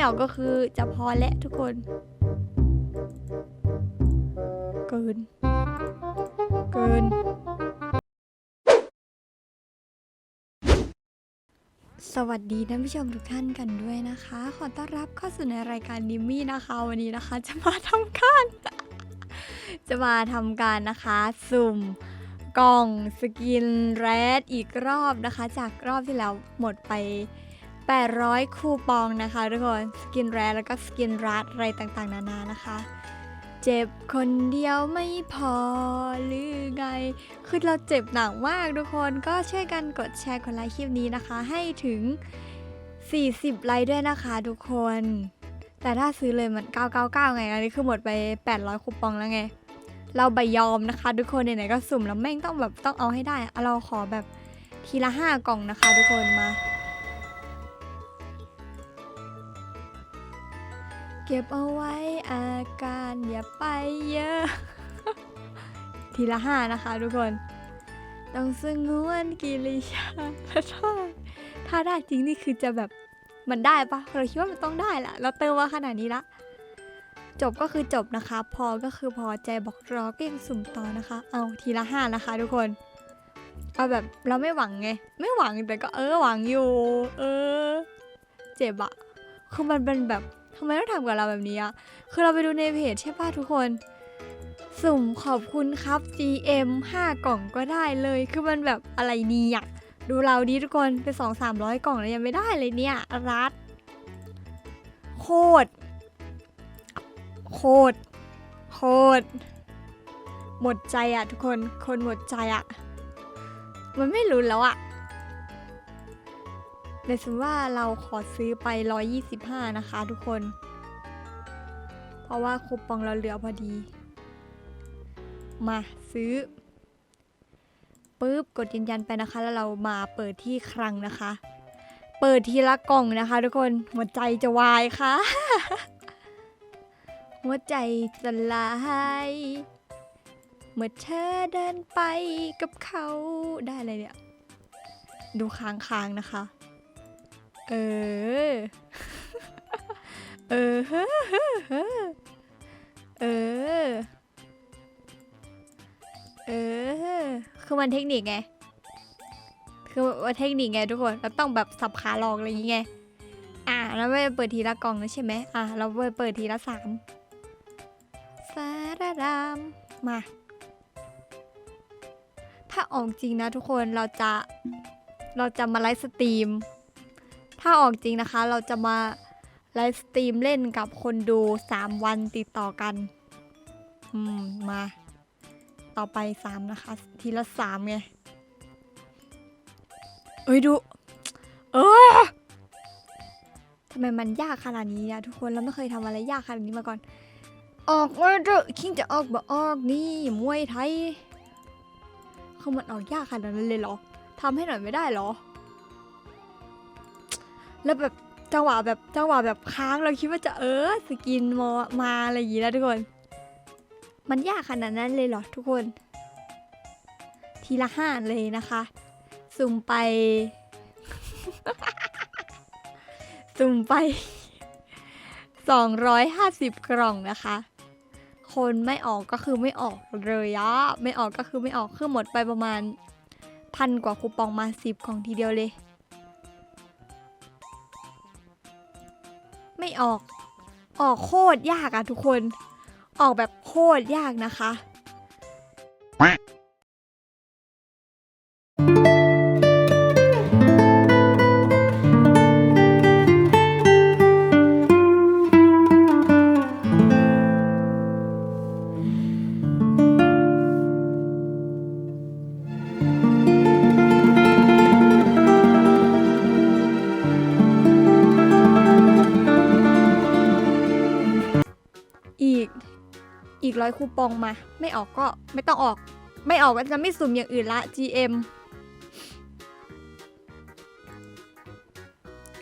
ม่ออกก็คือจะพอและทุกคนเกินเกิน สวัสดีท่านผู้ชมทุกท่านกันด้วยนะคะ ขอต้อนรับเข้าสู่ในรายการดิมมี่นะคะ วันนี้นะคะ จะมาทำการ จะมาทำการนะคะ สุ่มกล่องสกินแรดอีกรอบนะคะ จากรอบที่แล้วหมดไป 800 คูปองนะคะทุกคนสกินแรแล้วก็สกินรัดอะไรต่างๆ นานานะคะ เจ็บคนเดียวไม่พอหรือไง คือเราเจ็บหนักมากทุกคนก็ช่วยกันกดแชร์กดไลค์คลิปนี้นะคะ ให้ถึง 40 ไลค์ด้วยนะคะทุกคน แต่ถ้าซื้อเลยมัน 999 ไง อันนี้คือหมดไป 800 คูปองแล้วไง เราใบยอมนะคะ ทุกคนไหนๆก็สุ่มแล้วแม่งต้องแบบต้องเอาให้ได้ เราขอแบบทีละ 5 กล่องนะคะ ทุกคนมา เก็บเอาไว้อาการอย่าไปเยอะ ทีละห้านะคะทุกคน ต้องสงวนกิริยาและถ้าถ้าได้จริงนี่คือจะแบบมันได้ปะเราคิดว่ามันต้องได้แหละเราเติมมาขนาดนี้ละจบก็คือจบนะคะ พอก็คือพอใจบอกรอก็ยังสุ่มต่อนะคะ เอาทีละห้านะคะ ทุกคนเอาแบบเราไม่หวังไง ไม่หวังแต่ก็เออหวังอยู่ เออ เจ็บอะคือมันเป็นแบบ ทำไมต้องทำกับเราแบบนี้อะคือเราไปดูในเพจใช่ป่ะทุกคน สุ่มขอบคุณครับ GM 5 กล่องก็ได้เลย คือมันแบบอะไรดีอะดูเราดีทุกคนไปสองสามร้อยกล่องแล้วยังไม่ได้เลยเนี่ย รัด โคตร โคตร โคตร หมดใจอะทุกคน คนหมดใจอะมันไม่รู้แล้วอะ ในสมมติว่าเราขอซื้อไป 125 นะคะทุกคน เพราะว่าคูปองเราเหลือพอดี มาซื้อปุ๊บกดยืนยันไปนะคะ แล้วเรามาเปิดที่คลังนะคะ เปิดทีละกล่องนะคะ ทุกคนหัวใจจะวายค่ะ หัวใจจะลายเมื่อเธอเดินไปกับเขาได้อะไรเนี่ย ดูค้างค้างๆนะคะ เออ เออเออ เออ คือมันเทคนิคไง คือว่าเทคนิคไงทุกคน เราต้องแบบสับขาหลอกอะไรอย่างเงี้ยอะแล้วไม่เปิดทีละกล่องนะใช่ไหมอะ เราเปิดเปิดทีละสามสารารามมา ถ้าออกจริงนะทุกคน เราจะ เราจะมาไลฟ์สตรีม ถ้าออกจริงนะคะ เราจะมาไลฟ์สตรีมเล่นกับคนดู 3 วันติดต่อกัน อืม มา ต่อไป 3 นะคะ ทีละ 3 ไง เอ้ย ดู เออทำไมมันยากขนาดนี้อะทุกคนเราไม่เคยทำอะไรยากขนาดนี้มาก่อน ออกมาเถอะคิงจะออกบ่ออกนี่มวยไทยคือมันออกยากขนาดนั้นเลยเหรอทำให้หน่อยไม่ได้เหรอ แล้วแบบจังหวะแบบจังหวะแบบค้างเราคิดว่าจะเออสกินมามาอะไรอย่างงี้แล้วทุกคน มันยากขนาดนั้นเลยเหรอทุกคน ทีละห้าเลยนะคะ สุ่มไป สุ่มไป 250 กล่องนะคะ คนไม่ออกก็คือไม่ออกเลยอะไม่ออกก็คือไม่ออกคือหมดไปประมาณพันกว่าคูปองมาสิบของทีเดียวเลย ออก ออกโคตรยากอะทุกคน ออกแบบโคตรยากนะคะ ร้อยคูปองมา ไม่ออกก็ไม่ต้องออก ไม่ออกก็จะไม่สุ่มอย่างอื่นละ GM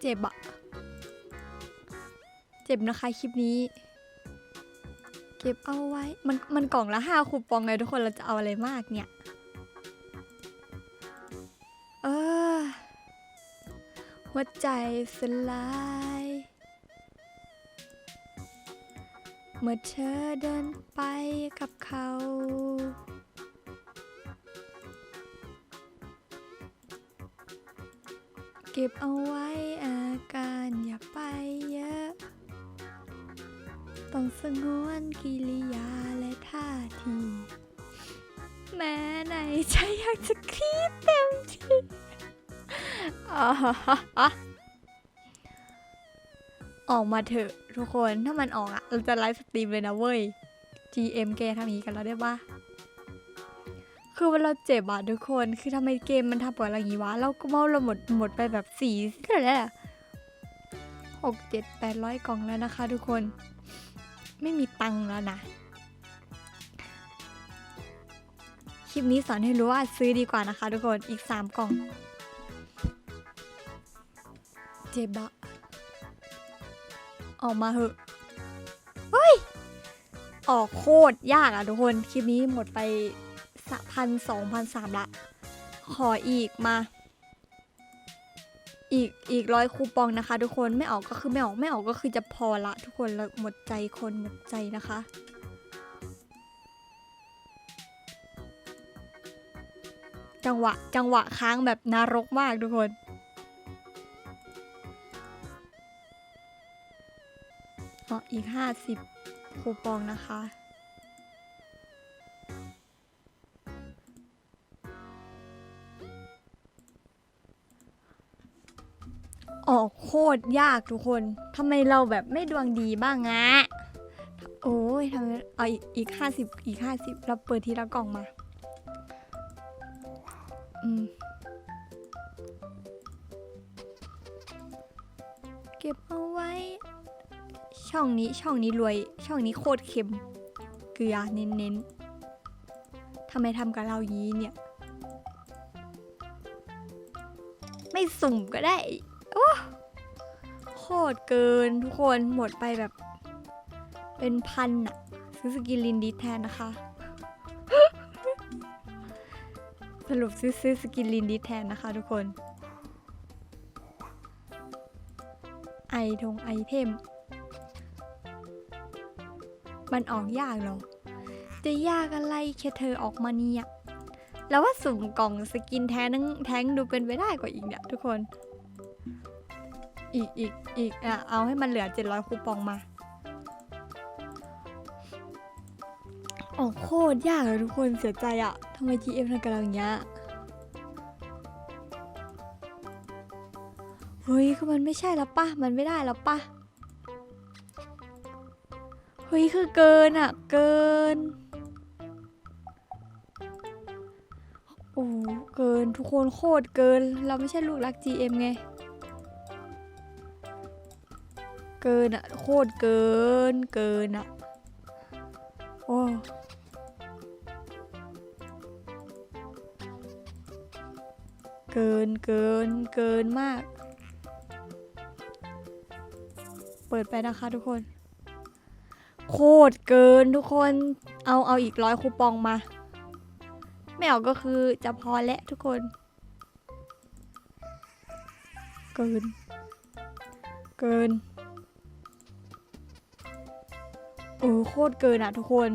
เจ็บอะเจ็บนะคะคลิปนี้ เก็บเอาไว้ มันมันกล่องละห้าคูปองไงทุกคนเราจะเอาอะไรมากเนี่ย เออหัวใจสลาย เมื่อเธอเดินไปกับเขา เก็บเอาไว้อาการอย่าไปเยอะ ต้องสงวนกิริยาและท่าที แม้ในใจอยากจะคลีดเต็มที่อ่าฮะฮะฮะ ออกมาเถอะทุกคนถ้ามันออกอะเราจะไลฟ์สตรีมเลยนะเว้ย GM แกทำอย่างนี้กันแล้วได้ปะคือเวลาเจ็บอะทุกคนคือทำไมเกมมันทำกับเราอย่างนี้วะ เราก็เมาเราหมดหมดไปแบบสี่เท่าไหร่แล้วอะหกเจ็ดแปดร้อยกล่องแล้วนะคะ ทุกคน ไม่มีตังค์แล้วนะคลิปนี้สอนให้รู้ว่าซื้อดีกว่านะคะ ทุกคนอีก 3 กล่อง เจ็บอะ ออกมาเหอะเฮ้ย ออกโคตรยากอะทุกคน คลิปนี้หมดไปสพันสองพันสามละ ขออีกมา อีกอีกร้อยคูปองนะคะ ทุกคนไม่ออกก็คือไม่ออกไม่ออกก็คือจะพอละ ทุกคนแล้วหมดใจคนหมดใจนะคะจังหวะ จังหวะค้างแบบนรกมากทุกคน ออีก 50 คูปองนะคะ ออกโคตรยากทุกคนทำไมเราแบบไม่ดวงดีบ้างอะโอ้ยทำไมเอาอีกอีกห้าสิบอีกห้าสิบเราเปิดทีละกล่องมา อืมเก็บเอาไว้ ช่องนี้ช่องนี้รวย ช่องนี้โคตรเค็ม เกลือเน้นๆทำไมทำกับเรางี้เนี่ย ไม่สุ่มก็ได้ โอ้โคตรเกินทุกคนหมดไปแบบ เป็นพันอะซื้อสกินลินดีแทนนะคะ สรุปซื้อซื้อสกินลินดีแทนนะคะทุกคน ไอทงไอเทม มันออกยากหรอ จะยากอะไรแค่เธอออกมาเนี่ย แล้วว่าสุ่มกล่องสกินแท้งแท้งดูเป็นไปได้กว่าอีกเนี่ยทุกคน อีกอีกอีกอะเอาให้มันเหลือ 700 คูปองมา ออกโคตรยากเลยทุกคนเสียใจอะทำไม GM ทำกับเราอย่างเงี้ยเฮ้ยคือมันไม่ใช่แล้วปะมันไม่ได้แล้วปะ เฮ้ยคือเกินอะเกินโอ้เกินทุกคนโคตรเกิน เราไม่ใช่ลูกรัก GM ไง เกินอะโคตรเกิน เกินอะโอ้เกินเกินเกินมาก เปิดไปนะคะทุกคน โคตรเกินทุกคน เอาเอาอีกร้อยคูปองมา ไม่เอาก็คือจะพอแล้วทุกคน เกิน เกินโอ้โคตรเกินอะทุกคน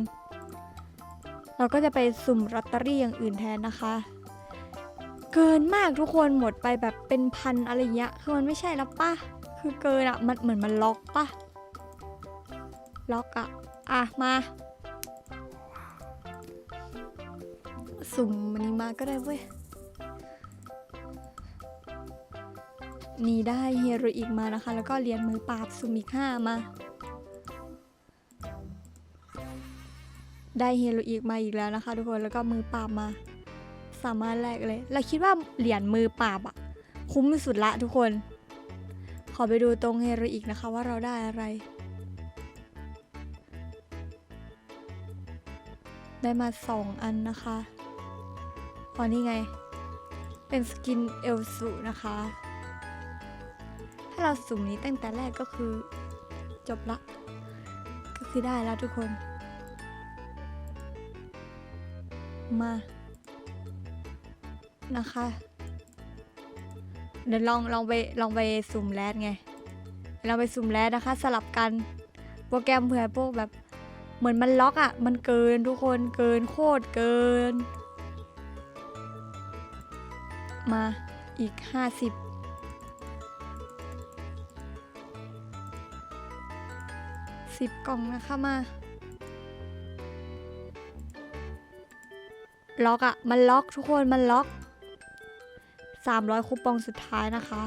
เราก็จะไปสุ่มลอตเตอรี่อย่างอื่นแทนนะคะ เกินมากทุกคนหมดไปแบบเป็นพันอะไรเงี้ย คือมันไม่ใช่แล้วป่ะ คือเกินอะมันเหมือนมันล็อกป่ะ ล็อกอะอะมาสุ่มมันนี้มาก็ได้เว้ยนี่ได้เฮโรอีกมานะคะ แล้วก็เหรียญมือปราบสุ่มอีกห้ามา ได้เฮโรอีกมาอีกแล้วนะคะ ทุกคนแล้วก็มือปราบมา สามารถแลกเลยเราคิดว่าเหรียญมือปราบอะคุ้มสุดละทุกคน ขอไปดูตรงเฮโรอีกนะคะว่าเราได้อะไร ได้มาสองอันนะคะอ๋อนี่ไง เป็นสกินเอลสูนะคะ ถ้าเราสุ่มนี้ตั้งแต่แรกก็คือจบละ ก็คือได้แล้วทุกคน มานะคะเดี๋ยวลองลองไปลองไปสุ่มแรดไง เราไปสุ่มแรดนะคะ สลับกัน โปรแกรมเผื่อพวกแบบ เหมือนมันล็อกอะ่ะ มันเกินทุกคนเกินโคตรเกิน มาอีก 50สิบกล่องนะคะมา ล็อกอะ่ะมันล็อกทุกคนมันล็อก300คูปองสุดท้ายนะคะ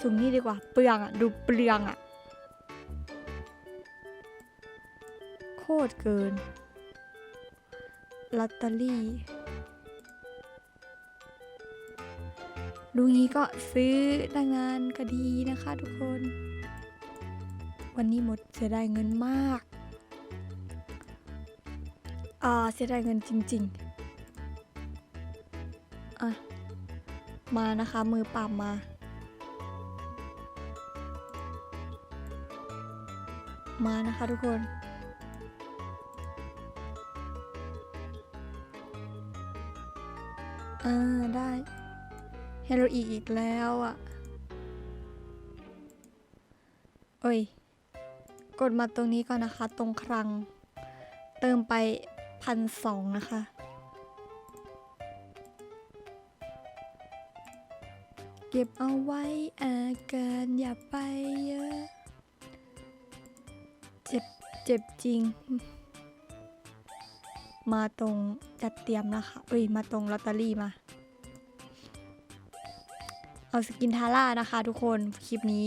สุ่มนี่ดีกว่า เปลืองอะ่ะดูเปลืองอะ่ ตรเกินลอตเตอรี่ดูงี้ก็ซื้อดังงานก็ดีนะคะทุกคน วันนี้หมดเสียดายเงินมาก อ่าเสียดายเงินจริง ๆ อะ มานะคะมือปราบมามานะคะทุกคน อ่า ได้ เฮโรอีอีกแล้วอะเอ้ย กดมาตรงนี้ก่อนนะคะ ตรงครัง เติมไปพันสองนะคะ เก็บเอาไว้อาการอย่าไปเยอะ เจ็บ เจ็บจริง มาตรงจัดเตรียมนะคะเอ้ยมาตรงลอตเตอรี่มา เอาสกินทาร่านะคะทุกคนคลิปนี้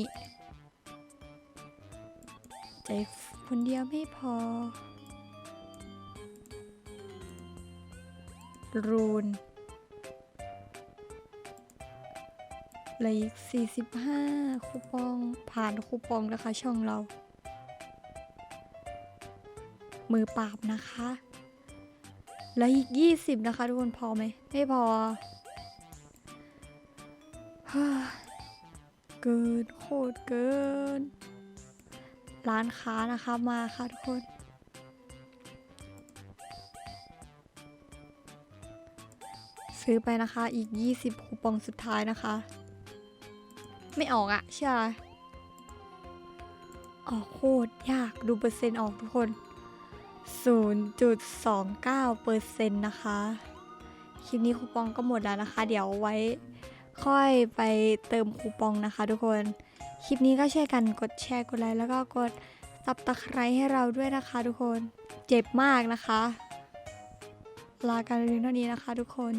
ใจคนเดียวไม่พอ รูนเหลืออีก 45 คูปองผ่านคูปองนะคะช่องเรา มือปราบนะคะ เหลืออีก 20 นะคะ ทุกคนพอไหมไม่พอเกินโคตรเกิน ร้านค้านะคะมาค่ะทุกคนซื้อไปนะคะอีก 20 คูปองสุดท้ายนะคะ ไม่ออกอะเชื่ออะไรออกโคตรยากดูเปอร์เซ็นต์ออกทุกคน 0.29%นต์นะคะ คลิปนี้คูปองก็หมดแล้วนะคะ เดี๋ยวไว้ค่อยไปเติมคูปองนะคะทุกคน คลิปนี้ก็ช่วยกันกดแชร์กดไลค์แล้วก็กดซับตะไคร้ให้เราด้วยนะคะทุกคน เจ็บมากนะคะ ลาการเรียนเท่านี้นะคะทุกคน